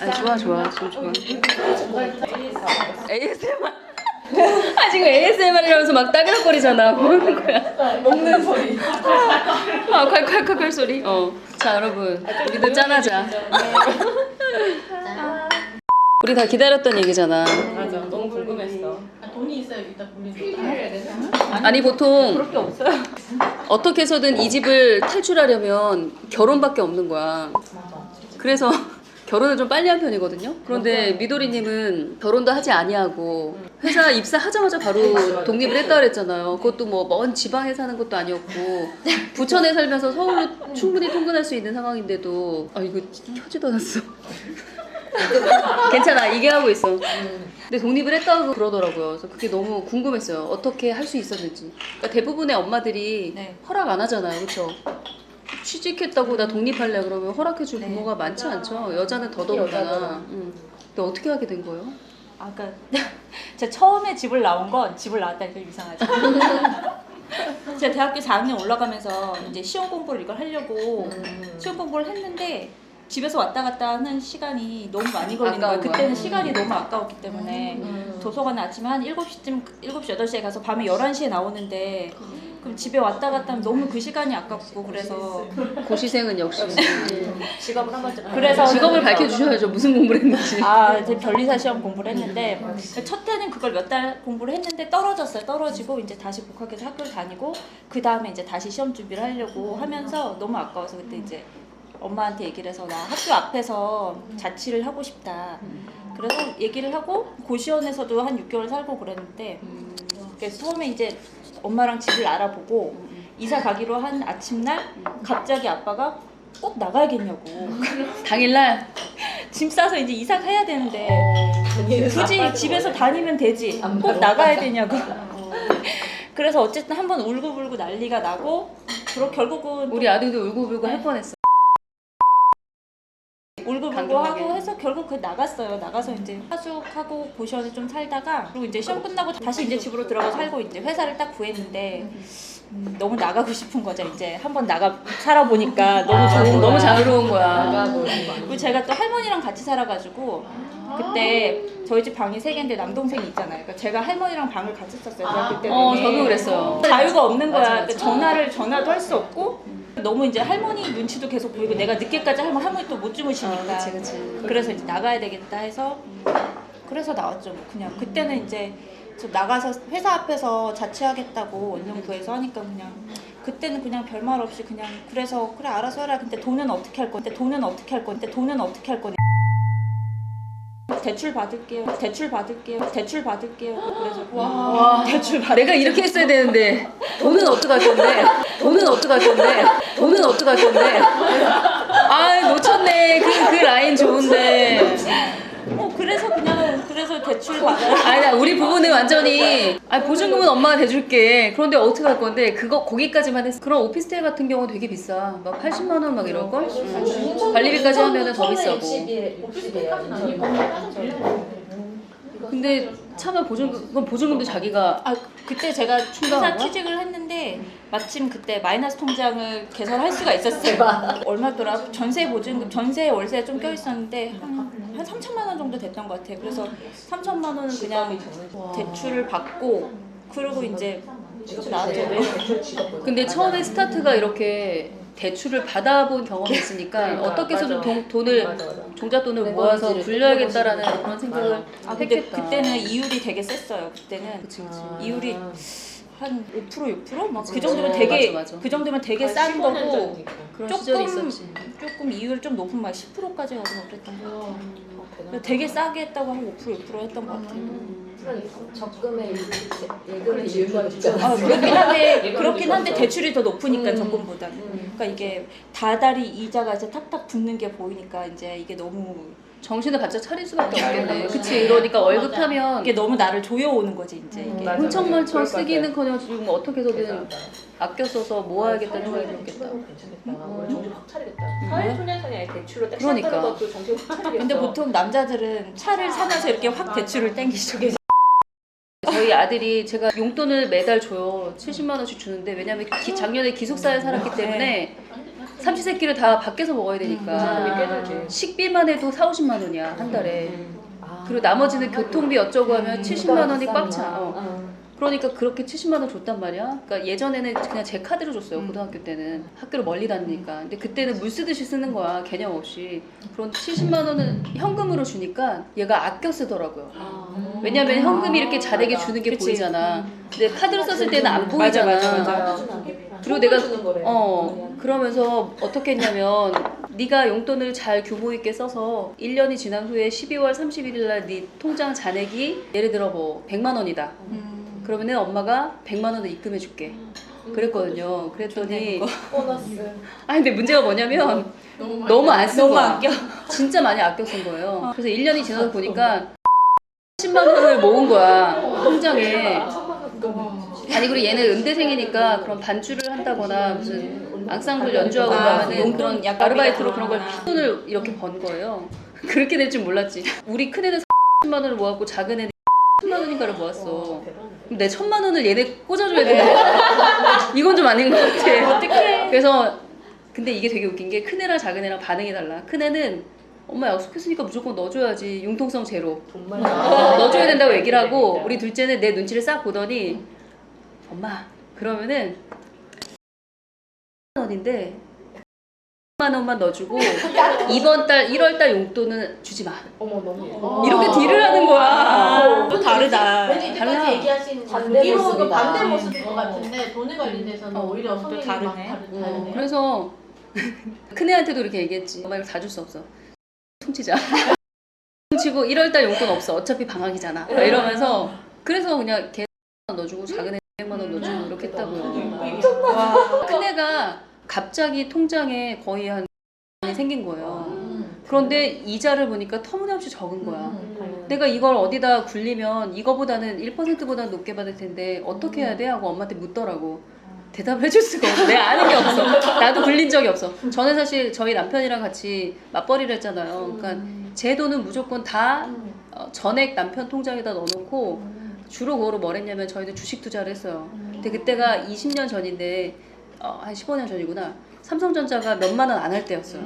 아 좋아 좋아 지금 좋아. ASMR. 아 지금 ASMR이라면서 막 따그락거리잖아. 뭐 하는 거야? 먹는 소리. 아 콸콸콸콸 소리. 어. 자 여러분 우리도 짠하자. 우리 다 기다렸던 얘기잖아. 맞아. 너무 궁금했어. 돈이 있어야 해야 되나? 아니 보통 그렇게 없어요. 어떻게 해서든 이 집을 탈출하려면 결혼밖에 없는 거야. 그래서 결혼을 좀 빨리 한 편이거든요. 그런데 미도리님은 결혼도 하지 아니하고 회사 입사하자마자 바로 독립을 했다 그랬잖아요. 그것도 뭐 먼 지방에 사는 것도 아니었고 부천에 살면서 서울로 충분히 통근할 수 있는 상황인데도 아 이거 켜지도 않았어. 괜찮아 이게 하고 있어. 근데 독립을 했다고 그러더라고요. 그래서 그게 너무 궁금했어요. 어떻게 할 수 있었는지. 그러니까 대부분의 엄마들이 네. 허락 안 하잖아요, 그렇죠? 취직했다고 나 독립할래 그러면 허락해줄 네. 부모가 많지 않죠. 여자는 더더군다나. 음. 근데 어떻게 하게 된 거예요? 아까 그러니까 제가 처음에 집을 나온 건 집을 나왔다니까 이상하죠. 제가 대학교 4학년 올라가면서 이제 시험 공부를 이걸 하려고 시험 공부를 했는데 집에서 왔다 갔다 하는 시간이 너무 많이 걸리는 거예요. 아까운 거야. 그때는 시간이 너무 아까웠기 때문에 도서관에 아침에 한 7시쯤 7시 8시에 가서 밤에 11시에 나오는데 그럼 집에 왔다 갔다 하면 너무 그 시간이 아깝고 그래서 고시생은 역시 직업을 한 번쯤. 그래서 직업을 밝혀 주셔야죠. 무슨 공부를 했는지. 아, 이제 변리사 시험 공부를 했는데 첫 해는 그걸 몇 달 공부를 했는데 떨어졌어요. 떨어지고 이제 다시 복학해서 학교를 다니고 그 다음에 이제 다시 시험 준비를 하려고 하면서 너무 아까워서 그때 이제 엄마한테 얘기를 해서 나 학교 앞에서 자취를 하고 싶다. 그래서 얘기를 하고 고시원에서도 한 6개월 살고 그랬는데 그래서 처음에 이제 엄마랑 집을 알아보고 이사 가기로 한 아침날 갑자기 아빠가 꼭 나가야겠냐고. 당일날? 짐 싸서 이제 이사 가야 되는데 굳이 집에서 다니면 되지. 꼭 나가야 되냐고. 그래서 어쨌든 한번 울고불고 난리가 나고 그리고 결국은 우리 아들도 울고불고 할 뻔했어. 울고불고. 하고 해서 결국 그 나갔어요 나가서 이제 하숙하고 고시원에 좀 살다가 그리고 이제 시험 끝나고 다시 이제 집으로 들어가 살고 이제 회사를 딱 구했는데 음, 너무 나가고 싶은 거죠 이제 한번 나가 살아보니까 너무 좋은 너무. 자유로운 거야. 그리고 제가 또 할머니랑 같이 살아가지고 그때 저희 집 방이 세 개인데 남동생이 있잖아요. 그러니까 제가 할머니랑 방을 같이 썼어요. 대학교 때. 어, 저도 그랬어요. 자유가 없는 거야. 맞아, 맞아. 그러니까 전화를 전화도 할 수 없고 너무 이제 할머니 눈치도 계속 보이고 내가 늦게까지 하면 할머니 또 못 주무시니까. 어, 그치, 그치. 그래서 이제 나가야 되겠다 해서 그래서 나왔죠. 뭐 그냥 그때는 이제 저 나가서 회사 앞에서 자취하겠다고 원룸 구해서 하니까 그냥 그때는 그냥 별말 없이 그냥 그래서 그래 알아서 해라. 근데 돈은 어떻게 할 건데 돈은 어떻게 할 건데 돈은 어떻게 할 건데 대출 받을게요. 대출 받을게요. 대출 받을게요. 그래서 와. 대출 받. 내가 이렇게 했어야 되는데 돈은 어떡할 건데? 돈은 어떡할 건데? 돈은 어떡할 건데? 아 놓쳤네. 그, 그 라인 좋은데. 대출 받아요. 아니야 우리 부부는 완전히 아 보증금은 엄마가 대줄게. 그런데 어떻게 할 건데? 그거 거기까지만 했어. 그런 오피스텔 같은 경우 되게 비싸. 막 80만 원 막 이럴 걸. 음. 관리비까지 하면은 더 비싸고. 60이에요. 아니고. 근데 차마 보증금 그건 보증금도 자기가 아 그때 제가 충당한 회사 거야? 취직을 했는데 마침 그때 마이너스 통장을 개설할 수가 있었어요. 얼마더라? 전세 보증금, 전세 월세 좀 껴 있었는데 한, 한 3천만 원 정도 됐던 것 같아요. 그래서 3천만 원은 그냥 대출을 받고 그리고 이제 이렇게 나왔죠. 근데 처음에 스타트가 이렇게 대출을 받아본 경험이 있으니까 그러니까, 어떻게 해서든. 돈, 돈을 맞아, 맞아. 종잣돈을 내 모아서 굴려야겠다라는. 그런 생각을 아 근데 했겠다. 그때는 이율이 되게 셌어요. 그때는 그치 그치. 이율이 한 5% 6%? 막그 맞아. 정도면 어, 되게 맞아, 맞아. 그 정도면 되게 싼 거고 그런 조금. 조금 이율 좀 높은 막 10%까지 가고 막 그랬던 거 같아요. 어, 근데 되게 싸게 했다고 한 5% 6% 했던 것 같아요. 적금의 예금의 있죠. 아, 그렇긴 한데 그렇긴 한데 대출이 더 높으니까 음. 적금보다는. 그러니까 이게 다달이 이자가 이제 탁탁 붙는 게 보이니까 이제 이게 너무 정신을 바짝 차릴 수밖에 없겠네. 그치. 그러니까 월급 타면 이게 너무 나를 조여오는 거지 이제 이게. 맞아. 흥청망청 그럴 것 같아. 쓰기는커녕 지금 어떻게 해서든 그러니까. 아껴 써서 모아야겠다는 생각이 들었겠다. 괜찮겠다. 오늘 정신 확 차리겠다. 사회 초년생이 아니 대출로 딱 그러니까. 시작하는 것도 정신 확 차리겠어. 근데 보통 남자들은 차를 사면서 이렇게 확 대출을 땡기죠. 저희 아들이 제가 용돈을 매달 줘요. 70만 원씩 주는데 왜냐면 기- 작년에 기숙사에 살았기 때문에 삼시세끼를 다 밖에서 먹어야 되니까 식비만 해도 4, 50만 원이야 한 달에. 그리고 나머지는 교통비 어쩌고 하면 70만 원이 꽉 차. 어. 그러니까 그렇게 70만 원 줬단 말이야. 그러니까 예전에는 그냥 제 카드로 줬어요. 고등학교 때는 학교를 멀리 다니니까. 근데 그때는 물 쓰듯이 쓰는 거야 개념 없이. 그런 70만 원은 현금으로 주니까 얘가 아껴 쓰더라고요. 왜냐면 현금이 이렇게 자대게 주는 게 그치. 보이잖아. 근데 카드로 썼을 때는 안 맞아, 보이잖아. 맞아, 맞아. 그리고 내가 어 그러면서 어떻게 했냐면 네가 용돈을 잘 규모 있게 써서 1년이 지난 후에 12월 31일 날 네 통장 잔액이 예를 들어 뭐 100만 원이다. 음. 그러면은 엄마가 100만 원을 입금해 줄게. 그랬거든요. 그랬더니 보너스. 아 근데 문제가 뭐냐면 너무 안쓴 너무 거야. 아껴. 진짜 많이 아껴 쓴 거예요. 그래서 1년이 지나서 보니까 10만 원을 모은 거야. 통장에. 아니 그리고 얘는 음대생이니까 그런 반주를 한다거나 무슨 앙상블 연주하거나 아, 하는 용돈 그런 약간 아르바이트로 그런 걸. 돈을 이렇게 번 거예요. 그렇게 될 줄 몰랐지. 우리 큰 애는 10만 원을 모았고 작은 애는 10만 원인가를 모았어. 내 천만 원을 얘네 꽂아줘야 돼. 이건 좀 아닌 것 같아. 어떡해. 그래서 근데 이게 되게 웃긴 게 큰애랑 작은애랑 반응이 달라. 큰애는 엄마 약속했으니까 무조건 넣어줘야지 융통성 제로 정말. 넣어줘야 된다고 얘기를 하고 우리 둘째는 내 눈치를 싹 보더니 엄마 그러면은 원인데 10 만 원만 넣어주고 이번 달 1월 달 용돈은 주지 마 어머 너무. 이렇게 딜을 하는 거야 또 다르다. 왠지 달라. 이때까지 얘기하신 반대 거 모습이다. 반대 모습인 것 같은데 돈에 관련돼서는 어, 오히려 또 성향이 다르네. 막 다르- 다르네요. 그래서 큰애한테도 이렇게 얘기했지 엄마 이거 다 줄 수 없어 퉁치자 퉁치고 1월 달 용돈 없어 어차피 방학이잖아 막 이러면서 그래서 그냥 걔 넣어주고 작은 애 100만 원 넣어주고 이렇게 했다고요 와. 큰애가 갑자기 통장에 거의 한 원이 생긴 거예요. 음. 그런데 이자를 보니까 터무니없이 적은 거야. 음. 내가 이걸 어디다 굴리면 이거보다는 1%보다 높게 받을 텐데 어떻게 해야 돼? 하고 엄마한테 묻더라고. 대답을 해줄 수가 없어. 내가 아는 게 없어. 나도 굴린 적이 없어. 저는 사실 저희 남편이랑 같이 맞벌이를 했잖아요. 그러니까 제 돈은 무조건 다 어, 전액 남편 통장에다 넣어놓고 주로 그거로 뭘 했냐면 저희는 주식 투자를 했어요. 근데 그때가 20년 전인데 어, 한 15년 전이구나. 삼성전자가 몇만 원 안 할 때였어요.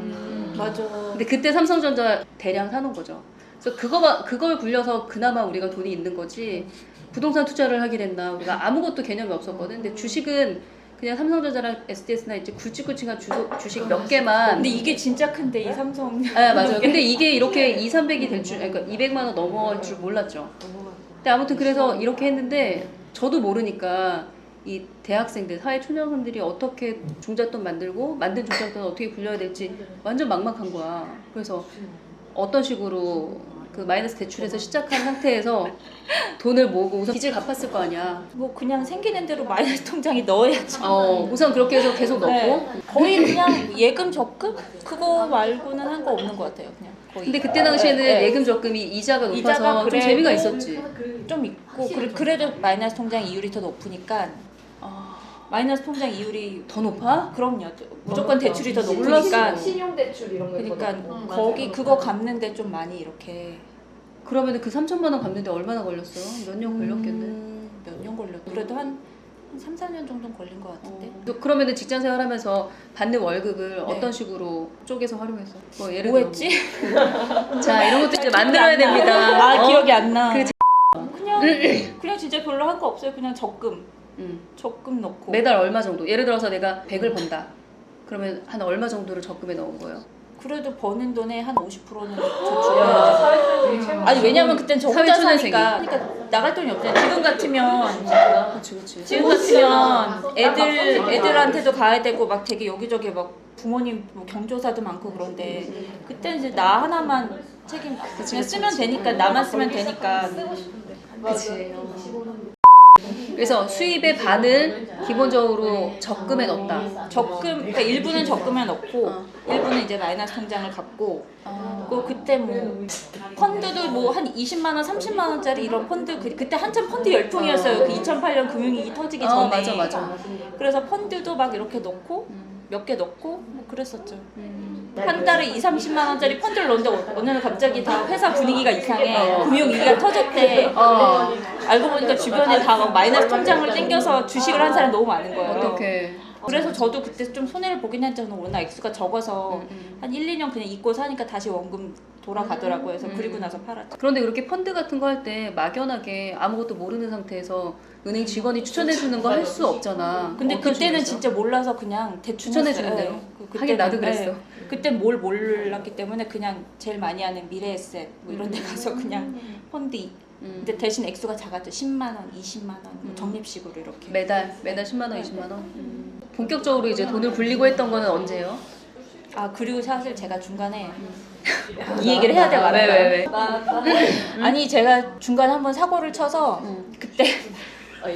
맞아. 근데 그때 삼성전자 대량 사놓은 거죠. 그래서 그거 그걸 굴려서 그나마 우리가 돈이 있는 거지. 부동산 투자를 하긴 했나 우리가 아무것도 개념이 없었거든. 근데 주식은 그냥 삼성전자랑 SDS나 이제 굵직굵직한 주, 주식 몇 개만. 근데 이게 진짜 큰데 이 삼성. 아 맞아요. 근데 이게 이렇게 2, 300이 될 줄, 그러니까 200만 원 넘어갈 줄 몰랐죠. 근데 아무튼 그래서 이렇게 했는데 저도 모르니까 이 대학생들, 사회 초년생들이 어떻게 종잣돈 만들고 만든 종잣돈 어떻게 굴려야 될지 완전 막막한 거야. 그래서 어떤 식으로 그 마이너스 대출에서 시작한 상태에서 돈을 모으고 우선 빚을 갚았을 거 아니야. 뭐 그냥 생기는 대로 마이너스 통장에 넣어야죠. 어, 우선 그렇게 해서 계속 넣고. 네. 거의 그냥 예금 적금 그거 말고는 한 거 없는 것 같아요. 그냥 거의. 근데 그때 당시에는 네, 네. 예금 적금이 이자가 높아서 이자가 좀 그래도 재미가 있었지. 좀 있고 그래, 그래도 마이너스 통장 이율이 더 높으니까 아, 마이너스 통장 이율이 더 높아? 그럼요. 무조건 대출이 더 높으니까 몰랐어. 신용 대출 이런 거 그러니까 있거든. 음, 거기 맞아요. 그거 갚는데 좀 많이 이렇게 그러면 그 3천만 원 갚는데 얼마나 걸렸어? 몇년 걸렸겠네. 음, 몇년 걸렸. 그래도 한, 한 3, 4년 정도 걸린 것 같은데. 어. 그러면은 직장 생활하면서 받는 월급을 네. 어떤 식으로 쪼개서 활용했어? 뭐 예를 뭐 들어 했지? 뭐. 자 이런 것도 이제 만들어야 됩니다. 아 어? 기억이 안 나. 그 그냥 그냥 진짜 별로 한 거 없어요. 그냥 적금 음. 적금 넣고. 매달 얼마 정도? 예를 들어서 내가 100을 번다. 그러면 한 얼마 정도를 적금에 넣은 거예요? 그래도 버는 돈의 한 50%는 야, 사회생활이 최고. 아니 왜냐면 그땐 저 혼자 사회초년생이. 사니까 그러니까 나갈 돈이 없잖아요. 지금 같으면 그렇지 그렇지. 지금 같으면 애들 애들한테도 가야 되고 막 되게 여기저기 막 부모님 뭐 경조사도 많고 그런데 그때 이제 나 하나만 책임 그냥 쓰면 되니까 나만 쓰면 되니까 그치. 그래서 수입의 반을 기본적으로 적금에 넣었다. 적금 그러니까 일부는 적금에 넣고 어. 일부는 이제 마이너스 통장을 갖고 어. 그 그때 뭐 펀드도 뭐 한 20만 원, 30만 원짜리 이런 펀드 그, 그때 한참 펀드 열풍이었어요. 그 2008년 금융위기 터지기 어, 전에. 맞아 맞아. 그래서 펀드도 막 이렇게 넣고 음. 몇 개 넣고 뭐 그랬었죠. 음. 한 달에 2, 30만 원짜리 펀드를 넣는데 어느 날 갑자기 다 회사 분위기가 이상해. 어. 금융 위기가 터졌대. 어. 알고 보니까 주변에 다 막 마이너스 통장을 땡겨서 주식을 한 사람 너무 많은 거예요. 어떻게? 그래서 저도 그때 좀 손해를 보긴 했죠. 저는 워낙 액수가 적어서 음, 음. 한 1, 2년 그냥 잊고 사니까 다시 원금 돌아가더라고요. 그래서 음. 그리고 나서 팔았죠. 그런데 그렇게 펀드 같은 거 할 때 막연하게 아무것도 모르는 상태에서 은행 직원이 추천해 주는 거 할 수 없잖아. 근데 어떤 그때는 식으로 진짜 몰라서 그냥 대충 추천해. 주는 대로? 네. 그- 하긴 나도 그랬어. 네. 그때 뭘 몰랐기 때문에 그냥 제일 많이 하는 미래에셋 뭐 이런 데 가서 그냥 펀드 이- 음. 근데 대신 액수가 작았죠. 10만 원, 20만 원, 뭐 음. 적립식으로 이렇게. 매달 매달 10만 원, 20만 원. 음. 본격적으로 이제 돈을 굴리고 했던 거는 언제예요? 아 그리고 사실 제가 중간에 이 얘기를 해야 같아요. 왜, 왜? 아니 제가 중간에 한번 사고를 쳐서 음. 그때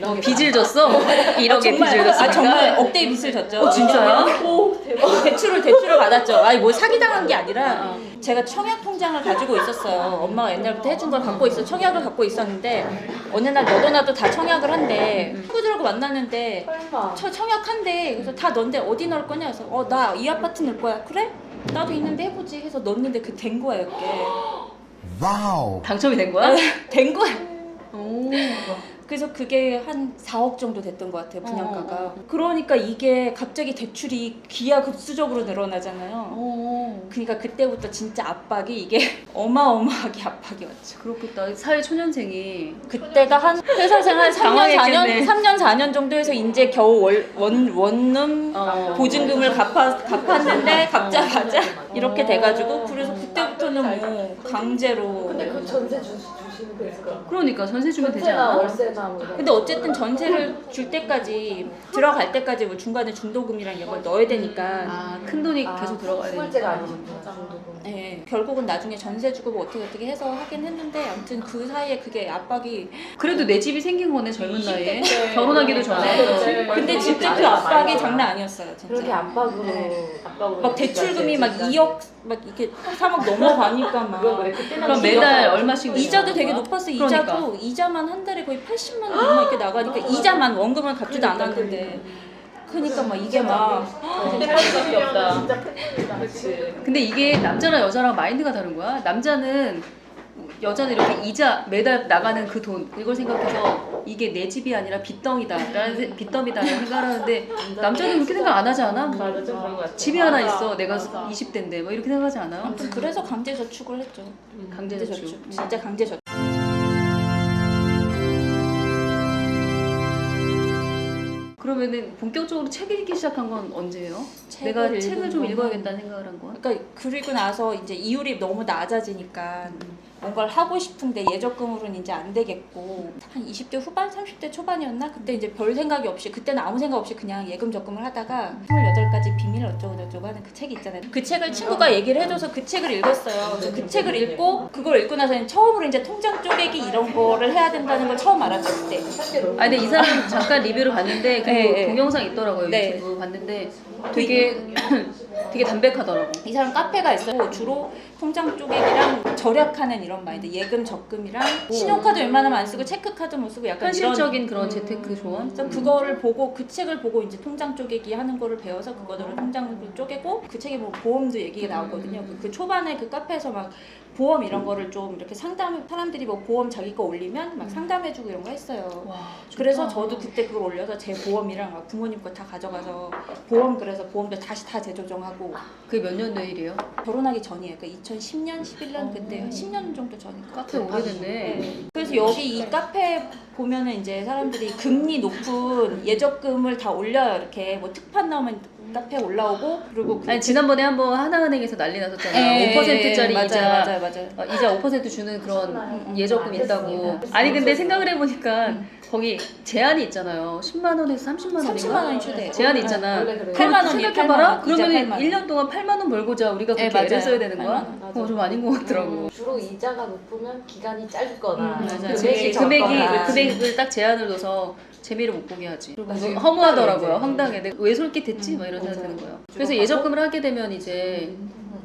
어, 빚을 줬어? 1억에 정말 빚을 줬으니까. 아 정말 억대의 빚을 졌죠. 어, 진짜요? 대출을 대출을 받았죠. 아니 뭐 사기 당한 게 아니라 제가 청약 통장을 가지고 있었어요. 엄마가 옛날부터 해준 걸 갖고 있어. 청약을 갖고 있었는데 어느 날 너도 나도 다 청약을 한대. 친구들하고 만났는데 설마. 저 청약한대. 그래서 다 넌데 어디 넣을 거냐? 그래서 어 나 이 아파트 넣을 거야. 그래? 나도 있는데 해보지 해서 넣었는데 그 된 거예요. 그게 Wow. 당첨이 된 거야? 된 거야. 오. 그래서 그게 한 4억 정도 됐던 것 같아요 분양가가. 어, 그러니까 이게 갑자기 대출이 기하급수적으로 늘어나잖아요. 오. 그러니까 그때부터 진짜 압박이 이게 어마어마하게 압박이 왔죠. 그렇겠다. 사회 초년생이 그때가 한 회사 생활 3년 4년 당황했겠네. 3년 4년 정도 해서 이제 겨우 월, 원 원룸 어. 보증금을 갚아 갚았는데 갚자마자 이렇게 돼가지고 그래서 그때부터는 뭐 강제로. 근데 그 전세 주, 주시면 되니까. 그러니까 전세 주면 되지 전세나 않아? 월세나 뭐 이런 근데 어쨌든 전세를 줄 때까지 들어갈 때까지 뭐 중간에 중도금이랑 이런 걸 넣어야 되니까 아, 큰 돈이 아, 계속 들어가야 되니까. 아니셨구나. 중도금. 네, 결국은 나중에 전세 주고 뭐 어떻게 어떻게 해서 하긴 했는데 아무튼 그 사이에 그게 압박이 그래도 내 집이 생긴 거네, 젊은 나이에. 20대 때. 결혼하기도 전에. 네. 근데 진짜 그 압박이 장난 아니었어요 진짜 그렇게 압박으로 네. 압박으로 막 대출금이 막 진짜. 2억 막 이렇게 3억 넘어가니까 막 그래 그럼 기억- 매달 얼마씩 이자도 되게? 높았어 그러니까. 이자도 이자만 한 달에 거의 80만 원 이렇게 나가니까 이자만 원금을 갚지도 그러니까, 않았는데 그러니까 막 이게 막 근데 팔 수밖에 없다. 진짜 큰일이다. 그렇지. 근데 이게 남자랑 여자랑 마인드가 다른 거야. 남자는 여자는 이렇게 이자 매달 나가는 그 돈 이걸 생각해서 이게 내 집이 아니라 빚덩이다 라는 세- 빚더미다라는 생각을 하는데 남자는 그렇게 생각 안 하지 않아? 뭐 맞아 좀 그런 거 같아. 집이 하나 있어 내가 20대인데 뭐 이렇게 생각하지 않아요? 아무튼 그래서 강제 저축을 했죠 강제 강제 저축. 저축 진짜 강제 저축 그러면은 본격적으로 책 읽기 시작한 건 언제예요? 책을 내가 책을 좀 읽어야겠다는 생각을 한 거야? 그러니까 그리고 나서 이제 이율이 너무 낮아지니까 뭔가를 하고 싶은데 예적금으로는 이제 안 되겠고 한 20대 후반, 30대 초반이었나? 그때 이제 별 생각이 없이 그때는 아무 생각 없이 그냥 예금 적금을 하다가 28가지 비밀 어쩌고 저쩌고 하는 그 책이 있잖아요. 그 책을 친구가 얘기를 해줘서 그 책을 읽었어요. 그래서 그 책을 읽고 그걸 읽고 나서는 처음으로 이제 통장 쪼개기 이런 거를 해야 된다는 걸 처음 알았죠 그때. 아니 근데 이 사람 잠깐 리뷰를 봤는데 그 네, 네. 동영상 있더라고요 네. 유튜브 봤는데 되게 되게 담백하더라고. 이 사람 카페가 있어요. 주로 통장 쪼개기랑 절약하는 이런 마인드, 예금 적금이랑 신용카드 웬만하면 안 쓰고 체크카드 못 쓰고 약간 이런 현실적인 그런 재테크 조언. 그래서 그거를 보고 그 책을 보고 이제 통장 쪼개기 하는 거를 배워서 그거대로 통장을 쪼개고 그 책에 뭐 보험도 얘기가 나오거든요. 그- 그 초반에 그 카페에서 막 보험 이런 거를 좀 이렇게 상담 사람들이 뭐 보험 자기 거 올리면 막 상담해주고 이런 거 했어요. 와, 그래서 저도 그때 그걸 올려서 제 보험이랑 막 부모님 거 다 가져가서 보험 그래서 보험도 다시 다 재조정하고 그게 몇 년도 일이에요? 결혼하기 전이에요. 그러니까 2010년, 11년 그때 10년 정도 전이니까. 카페 오래됐네. 네. 그래서 여기 이 카페 보면은 이제 사람들이 금리 높은 예적금을 다 올려요. 이렇게 뭐 특판 나오면 카페 올라오고 그리고 그 아니 지난번에 한번 하나은행에서 난리 났었잖아. 예, 5%짜리 맞아요, 이자 맞아요, 맞아요. 어, 이자 5% 주는 그런 예적금 있다고. 아니 근데 생각을 해보니까 거기 제한이 있잖아요. 10만 원에서 30만 원인가? 30만 원이 최대. 제한이 있잖아. 원래 그래요. 그럼 8만 원이에요, 생각해봐라. 8만 원. 이자 그러면 8만 원. 1년 동안 8만 원 벌고 자 우리가 네, 그렇게 애를 맞아요. 써야 되는 8만 거야? 원. 그거 좀 아닌 것 같더라고. 주로 이자가 높으면 기간이 짧거나 음. 금액이, 금액이 적거나. 금액을 딱 제한을 둬서 재미를 못 보게 하지. 그리고 나중에 허무하더라고요. 황당해, 이제. 황당해. 내가 왜 솔깃했지? 음, 막 이런 생각 맞아요. 드는 거예요. 그래서 예적금을 하게 되면 이제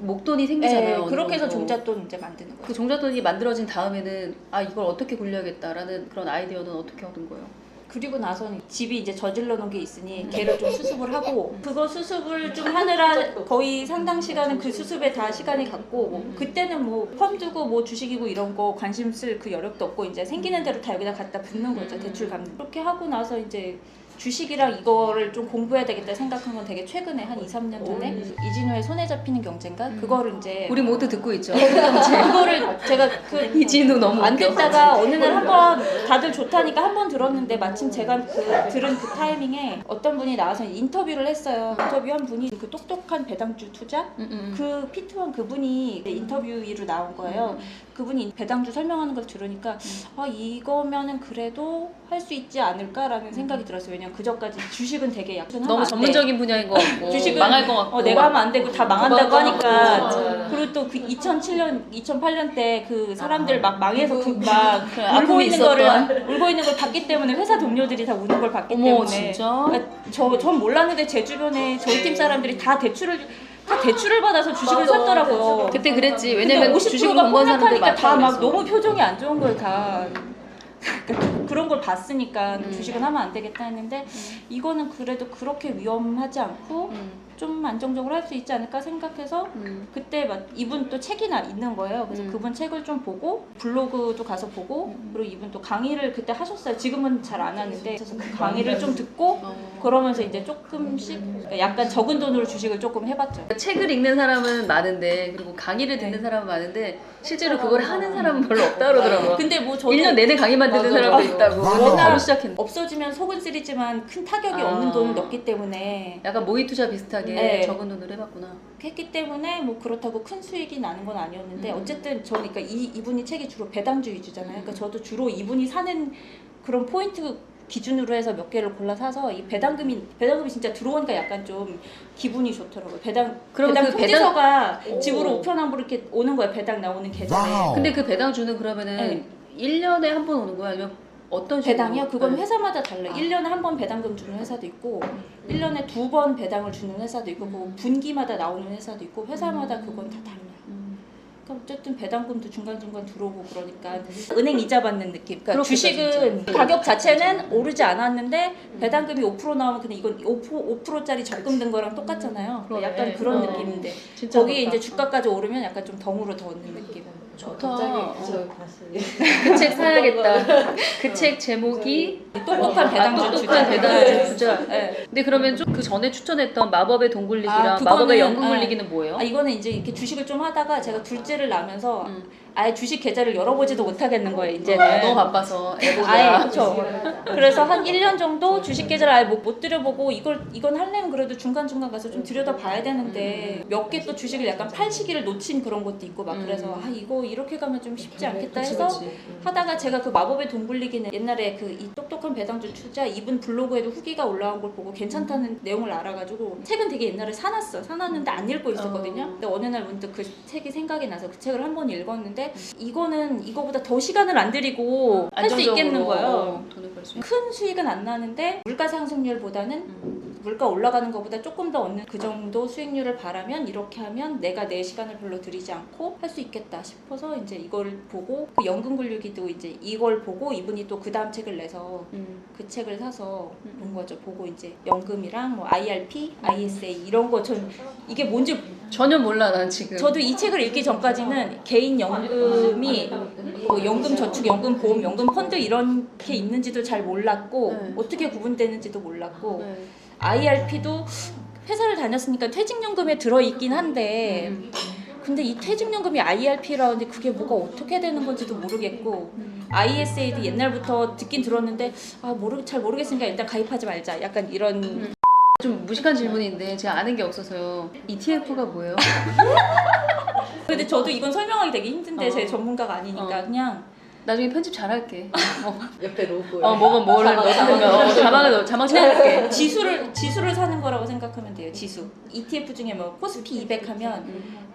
목돈이 생기잖아요. 네, 그렇게 해서. 종잣돈 이제 만드는 거예요. 그 종잣돈이 만들어진 다음에는 아 이걸 어떻게 굴려야겠다라는 그런 아이디어는 어떻게 얻은 거예요? 그리고 나서는 집이 이제 저질러 놓은 게 있으니 걔를 좀 수습을 하고 그거 수습을 좀 하느라 거의 상당 시간은 그 수습에 다 시간이 갔고 그때는 뭐 펀드고 뭐 주식이고 이런 거 관심 쓸 그 여력도 없고 이제 생기는 대로 다 여기다 갖다 붓는 거죠 대출 갚는 그렇게 하고 나서 이제 주식이랑 이거를 좀 공부해야 되겠다 생각한 건 되게 최근에 한 2, 3년 전에 이진우의 손에 잡히는 경제인가 그거를 이제 우리 모두 듣고 있죠. 그거를 제가 그 이진우 너무 안. 듣다가 어느 날 한번 다들 좋다니까 한 번 들었는데 마침 제가 그 들은 그 타이밍에 어떤 분이 나와서 인터뷰를 했어요. 인터뷰한 분이 그 똑똑한 배당주 투자 음, 음. 그 피트원 그분이 인터뷰로 나온 거예요. 그분이 배당주 설명하는 걸 들으니까 아 이거면은 그래도 할 수 있지 않을까라는 생각이 들었어요. 왜냐면 그전까지 주식은 되게 약간 하면 너무 안 돼. 전문적인 분야인 것 같고 주식은 망할 것 같고 어, 내가 하면 안 되고 다 망한다고 하니까. 그리고 또 그 2007년 2008년 때 그 사람들 막 망해서 그막 아. 그 울고 아픔이 있는 있었던. 거를 울고 있는 걸 봤기 때문에 회사 동료들이 다 우는 걸 봤기 어머 때문에 진짜? 저전 몰랐는데 제 주변에 저희 팀 사람들이 다 대출을 다 대출을 받아서 주식을 맞아, 샀더라고요. 그때 그랬지 왜냐면 주식을 50%가 공부한 사람들 폭락하니까 다 막 많다고 너무 표정이 안 좋은 거예요 다. 그러니까 그런 걸 봤으니까 음. 주식은 하면 안 되겠다 했는데 이거는 그래도 그렇게 위험하지 않고 음, 좀 안정적으로 할 수 있지 않을까 생각해서 음. 그때 막 이분 또 책이 나 있는 거예요. 그래서 음. 그분 책을 좀 보고 블로그도 가서 보고 그리고 이분 또 강의를 그때 하셨어요. 지금은 잘 안 하는데 그래서 그 강의를 좀 듣고 어. 그러면서 이제 조금씩 약간 적은 돈으로 주식을 조금 해봤죠. 책을 읽는 사람은 많은데 그리고 강의를 듣는 네. 사람은 많은데 실제로 그걸 하는 사람은 별로 없다 그러더라고요. 근데 뭐 저도 1년 내내 강의만 듣는 맞아, 사람도 맞아. 있다고. 바로 시작했는데. 없어지면 속은 쓰리지만 큰 타격이 아. 없는 돈을 넣기 때문에 약간 모의 투자 비슷하게 네. 적은 돈으로 해봤구나. 했기 때문에 뭐 그렇다고 큰 수익이 나는 건 아니었는데 음. 어쨌든 저는 그러니까 이 이분이 책이 주로 배당주 위주잖아요. 그러니까 저도 주로 이분이 사는 그런 포인트 기준으로 해서 몇 개를 골라 사서 이 배당금이 배당금이 진짜 들어오니까 약간 좀 기분이 좋더라고요. 배당 그럼 배당 그 배당- 통지서가 오. 집으로 우편함으로 이렇게 오는 거예요. 배당 나오는 계절에. 와우. 근데 그 배당주는 그러면은 네. 1년에 한 번 오는 거야? 아니면 어떤? 배당이요? 그건 네. 회사마다 달라 요. 아. 1년에 한 번 배당금 주는 회사도 있고 1년에 두 번 배당을 주는 회사도 있고 뭐 분기마다 나오는 회사도 있고 회사마다 그건 다 달라요. 음. 그러니까 어쨌든 배당금도 중간중간 들어오고 그러니까 은행 이자 받는 느낌. 그러니까 주식은 가격 자체는 오르지 않았는데 배당금이 5% 나오면 그냥 이건 5%, 5%짜리 적금 든 거랑 똑같잖아요. 그러네. 약간 그런 어. 느낌인데 진짜 거기에 그렇다. 이제 주가까지 오르면 약간 좀 덩으로 더 얻는 느낌. 좋다. 갑자기 어. 저 다시 그책 사야겠다. 그 책 제목이 똑똑한 배당주 아, 똑똑한 투자. 배당주 네. 네. 근데 그러면 좀 그 전에 추천했던 마법의 돈 굴리기랑 아, 마법의 연금 아. 굴리기는 뭐예요? 아 이거는 이제 이렇게 주식을 좀 하다가 제가 둘째를 낳으면서 음. 아예 주식 계좌를 열어보지도 못하겠는 거예요. 이제는 어, 너무 바빠서. 아예 그렇죠. 그래서 한 1년 정도 주식 계좌를 아예 못, 못 들여보고 이걸 이건 하려면 그래도 중간 중간 가서 좀 들여다 봐야 되는데 몇개 또 주식을 약간 팔 시기를 놓친 그런 것도 있고 막 음. 그래서 아 이거 이렇게 가면 좀 쉽지 않겠다 그치, 해서 그치. 하다가 제가 그 마법의 돈 굴리기는 옛날에 그 이 똑똑한 배당주 투자 이분 블로그에도 후기가 올라온 걸 보고 괜찮다는 내용을 알아가지고 책은 되게 옛날에 사놨어 사놨는데 안 읽고 있었거든요 어. 근데 어느 날 문득 그 책이 생각이 나서 그 책을 한 번 읽었는데 이거는 이거보다 더 시간을 안 들이고 할수 있겠는 안정적으로, 거예요 어, 돈을 벌 수. 있는. 큰 수익은 안 나는데 물가 상승률보다는 물가 올라가는 것보다 조금 더 얻는 그 정도 수익률을 바라면 이렇게 하면 내가 내 시간을 별로 들이지 않고 할 수 있겠다 싶어서 이제 이걸 보고 그 연금 굴리기도 이제 이걸 보고 이분이 또 그 다음 책을 내서 음. 그 책을 사서 음. 본 거죠. 보고 이제 연금이랑 뭐 IRP, ISA 이런 거 전 이게 뭔지 전혀 몰라 난 지금. 저도 이 책을 읽기 전까지는 개인 연금이 뭐 연금 저축, 연금 보험, 연금 펀드 이런 게 있는지도 잘 몰랐고 네. 어떻게 구분되는지도 몰랐고 네. IRP도 회사를 다녔으니까 퇴직연금에 들어 있긴 한데 음. 근데 이 퇴직연금이 IRP라는데 그게 뭐가 어떻게 되는 건지도 모르겠고 ISA도 옛날부터 듣긴 들었는데 아 모르 잘 모르겠으니까 일단 가입하지 말자 약간 이런 좀 무식한 질문인데 제가 아는 게 없어서요. ETF가 뭐예요? 근데 저도 이건 설명하기 되게 힘든데 어. 제 전문가가 아니니까 어. 그냥 나중에 편집 잘할게. 어, 옆에 로고에 어 뭐가 뭐를 넣든가 어, 자막을 넣 자막 쳐놓을게. 지수를 지수를 사는 거라고 생각하면 돼요. 지수. ETF 중에 뭐 코스피 200 하면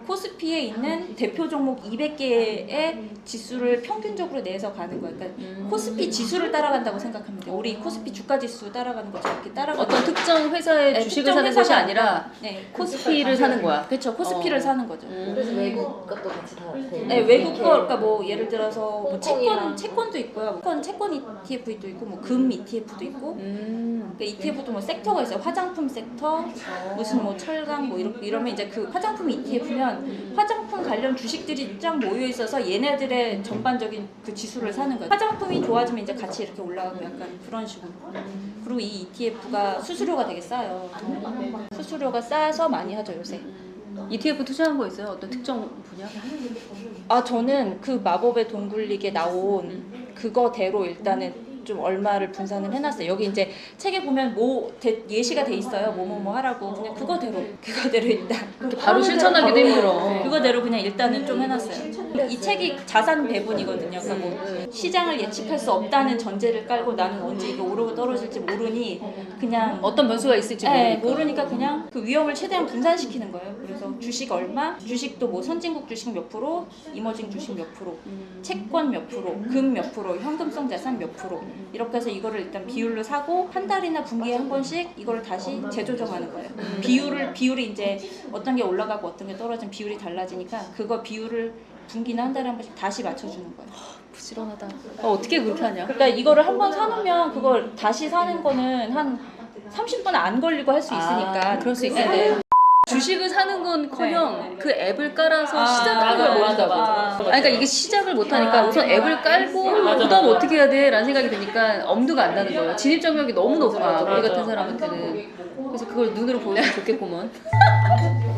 코스피에 있는 대표 종목 200개의 지수를 평균적으로 내서 가는 거예요. 그러니까 음. 코스피 지수를 따라간다고 생각하면 돼요. 우리 코스피 주가 지수 따라가는 거죠. 이렇게 따라가는 어떤 특정 회사의 네, 주식을 특정 사는 것이 회사가 아니라 네. 코스피를 사는 거야. 그렇죠. 코스피를 어. 사는 거죠. 음. 그래서 외국 것도 같이 다 돼. 네, 외국 거 그러니까 뭐 예를 들어서 뭐 채권. 채권도 있고요. 채권 채권 ETF도 있고 뭐 금 ETF도 있고 음. 그 ETF도 뭐 섹터가 있어요. 화장품 섹터, 무슨 뭐 철강 뭐 이러, 이러면 이제 그 화장품 ETF면 보면 화장품 관련 주식들이 쫙 모여 있어서 얘네들의 전반적인 그 지수를 사는 거예요. 화장품이 좋아지면 이제 같이 이렇게 올라가고 약간 그런 식으로. 그리고 이 ETF가 수수료가 되게 싸요. 수수료가 싸서 많이 하죠 요새. ETF 투자한 거 있어요? 어떤 특정 분야? 아 저는 그 마법의 동굴릭에 나온 그거대로 일단은 좀 얼마를 분산을 해놨어요. 여기 이제 책에 보면 뭐 대- 예시가 돼 있어요. 뭐 뭐 뭐 하라고 그냥 그거대로 그거대로 일단 바로 실천하기도 바로 힘들어. 그거대로 그냥 일단은 좀 해놨어요. 이 책이 자산 배분이거든요. 그러니까 뭐 시장을 예측할 수 없다는 전제를 깔고 나는 언제 이게 오르고 떨어질지 모르니 그냥 어떤 변수가 있을지 네, 모르니까. 모르니까 그냥 그 위험을 최대한 분산시키는 거예요. 그래서 주식 얼마, 주식도 뭐 선진국 주식 몇 프로, 이머징 주식 몇 프로, 채권 몇 프로, 금 몇 프로, 현금성 자산 몇 프로 이렇게 해서 이거를 일단 비율로 사고 한 달이나 분기에 한 번씩 이거를 다시 재조정하는 거예요. 비율을 비율이 이제 어떤 게 올라가고 어떤 게 떨어진 비율이 달라지니까 그거 비율을 분기나 한 달에 한 번씩 다시 맞춰주는 거예요. 부지런하다. 어, 어떻게 그렇게 하냐? 그러니까 이거를 한 번 사놓으면 그걸 다시 사는 거는 한 30분 안 걸리고 할 수 있으니까 아, 그럴 수 있겠네. 네. 주식을 사는 건커녕 그 앱을 깔아서 아, 시작하는 걸 맞아. 맞아, 아, 맞아. 그러니까 이게 시작을 못하니까 우선 앱을 깔고 그다음 어떻게 해야 돼라는 생각이 드니까 엄두가 안 나는 거예요. 진입 장벽이 너무 높아 우리 같은 사람한테는. 그래서 그걸 눈으로 보여주면 좋겠구먼.